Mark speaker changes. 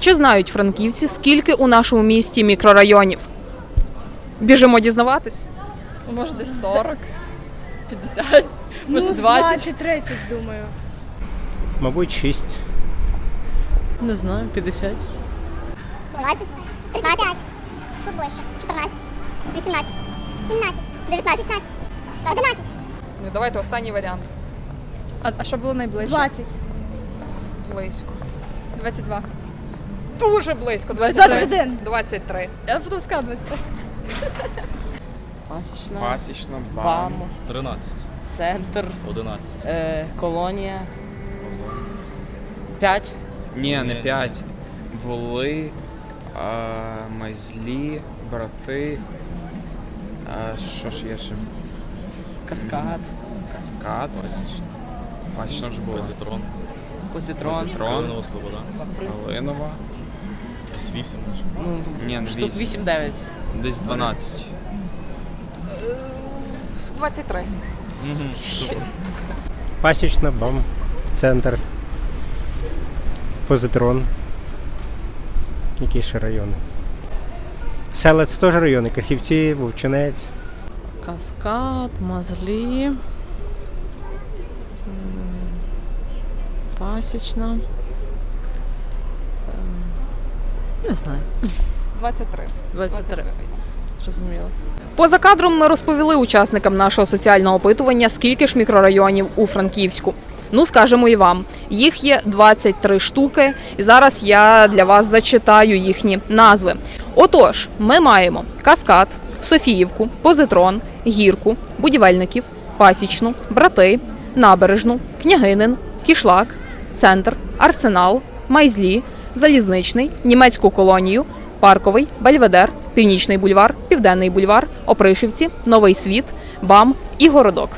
Speaker 1: Чи знають франківці, скільки у нашому місті мікрорайонів? Біжимо дізнаватись.
Speaker 2: Ну, Може десь 40, 50, може 20.
Speaker 3: 20-30, думаю.
Speaker 4: Мабуть, 6.
Speaker 5: Не знаю, 50.
Speaker 6: 20, 35, тут больше, 14, 18, 17, 19, 16, 11.
Speaker 1: Ну, давайте останній варіант.
Speaker 2: А, а що було найближче?
Speaker 3: 20.
Speaker 1: Близько.
Speaker 2: 22.
Speaker 1: Дуже близько.
Speaker 3: 21.
Speaker 1: 23.
Speaker 2: Я потім сказала 23.
Speaker 5: Пасічна,
Speaker 7: Пасічна, бам.
Speaker 5: БАМ,
Speaker 8: 13,
Speaker 5: центр,
Speaker 8: 11.
Speaker 5: е, колонія. 5.
Speaker 7: Ні, не 5. Воли, а, майзлі, брати. А, що ж є ще?
Speaker 5: Каскад,
Speaker 7: Каскад. Пасічна. Пасічна вже була.
Speaker 8: Позитрон.
Speaker 5: позитрон.
Speaker 7: Позитрон.
Speaker 8: Калинова Слобода.
Speaker 7: Калинова.
Speaker 8: Десь 8.
Speaker 5: Ну,
Speaker 7: Ні, не
Speaker 5: штук
Speaker 7: 8.
Speaker 5: 8-9.
Speaker 7: Десь 12.
Speaker 1: 23.
Speaker 8: Супер.
Speaker 4: Пасічна, БАМ, центр, позитрон. Які ще райони? Селець теж райони, Крахівці, Вовчинець.
Speaker 5: Каскад, мазлі. М, Пасічна. Знаю.
Speaker 1: 23.
Speaker 5: 23. Зрозуміло.
Speaker 1: Поза кадром ми розповіли учасникам нашого соціального опитування, скільки ж мікрорайонів у Франківську. Ну, скажемо і вам, їх є 23 штуки, і зараз я для вас зачитаю їхні назви. Отож, ми маємо Каскад, Софіївку, Позитрон, Гірку, Будівельників, Пасічну, Брати, Набережну, Княгинин, Кішлак, Центр, Арсенал, Майзлі, Залізничний, Німецьку колонію, Парковий, Бельведер, Північний бульвар, Південний бульвар, Опришівці, Новий Світ, БАМ і Городок.